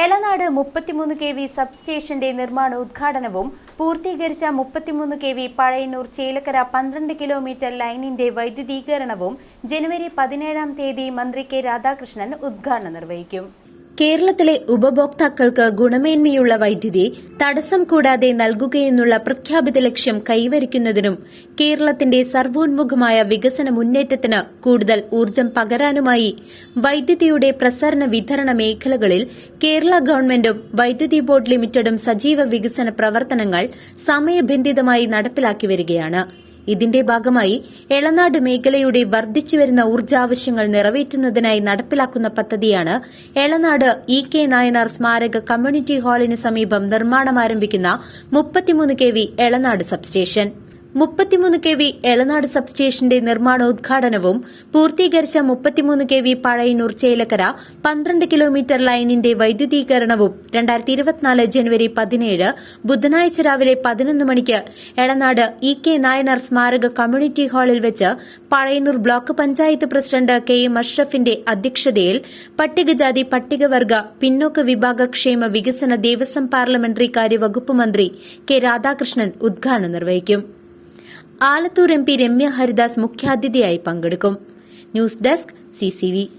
എളനാട് മുപ്പത്തിമൂന്ന് K V സബ്സ്റ്റേഷന്റെ നിർമ്മാണ ഉദ്ഘാടനവും പൂർത്തീകരിച്ച മുപ്പത്തിമൂന്ന് കെ വി പഴയന്നൂർ ചേലക്കര പന്ത്രണ്ട് കിലോമീറ്റർ ലൈനിന്റെ വൈദ്യുതീകരണവും ജനുവരി പതിനേഴാം തീയതി മന്ത്രി കെ രാധാകൃഷ്ണൻ ഉദ്ഘാടനം നിർവഹിക്കും. കേരളത്തിലെ ഉപഭോക്താക്കൾക്ക് ഗുണമേന്മയുള്ള വൈദ്യുതി തടസ്സം കൂടാതെ നൽകുകയെന്നുള്ള പ്രഖ്യാപിത ലക്ഷ്യം കൈവരിക്കുന്നതിനും കേരളത്തിന്റെ സർവോന്മുഖമായ വികസന മുന്നേറ്റത്തിന് കൂടുതൽ ഊർജം പകരാനുമായി വൈദ്യുതിയുടെ പ്രസരണ വിതരണ മേഖലകളിൽ കേരള ഗവൺമെന്റും വൈദ്യുതി ബോർഡ് ലിമിറ്റഡും സജീവ വികസന പ്രവർത്തനങ്ങൾ സമയബന്ധിതമായി നടപ്പിലാക്കി വരികയാണ്. ഇതിന്റെ ഭാഗമായി എളനാട് മേഖലയുടെ വർദ്ധിച്ചുവരുന്ന ഊർജാവശ്യങ്ങൾ നിറവേറ്റുന്നതിനായി നടപ്പിലാക്കുന്ന പദ്ധതിയാണ് എളനാട് ഇ കെ നായനാർ സ്മാരക കമ്മ്യൂണിറ്റി ഹാളിന് സമീപം നിർമ്മാണം ആരംഭിക്കുന്ന മുപ്പത്തിമൂന്ന് കെ വി എളനാട് സബ്സ്റ്റേഷൻ. മുപ്പത്തിമൂന്ന് കെ വി എളനാട് സബ്സ്റ്റേഷന്റെ നിർമ്മാണോദ്ഘാടനവും പൂർത്തീകരിച്ച മുപ്പത്തിമൂന്ന് കെ വി പഴയന്നൂർ ചേലക്കര പന്ത്രണ്ട് കിലോമീറ്റർ ലൈനിന്റെ വൈദ്യുതീകരണവും രണ്ടായിരത്തി ഇരുപത്തിനാല് ജനുവരി പതിനേഴ് ബുധനാഴ്ച രാവിലെ പതിനൊന്ന് മണിക്ക് എളനാട് ഇ കെ നായനാർ സ്മാരക കമ്മ്യൂണിറ്റി ഹാളിൽ വെച്ച് Pazhayannur block panchayat president K M അഷ്റഫിന്റെ അധ്യക്ഷതയിൽ പട്ടികജാതി പട്ടികവർഗ പിന്നോക്ക വിഭാഗ ക്ഷേമ വികസന ദേവസ്വം പാർലമെന്ററി കാര്യ വകുപ്പ് മന്ത്രി കെ രാധാകൃഷ്ണൻ ഉദ്ഘാടനം നിർവഹിക്കും. ആലത്തൂർ എം പി രമ്യ ഹരിദാസ് മുഖ്യാതിഥിയായി പങ്കെടുക്കും. News desk CCV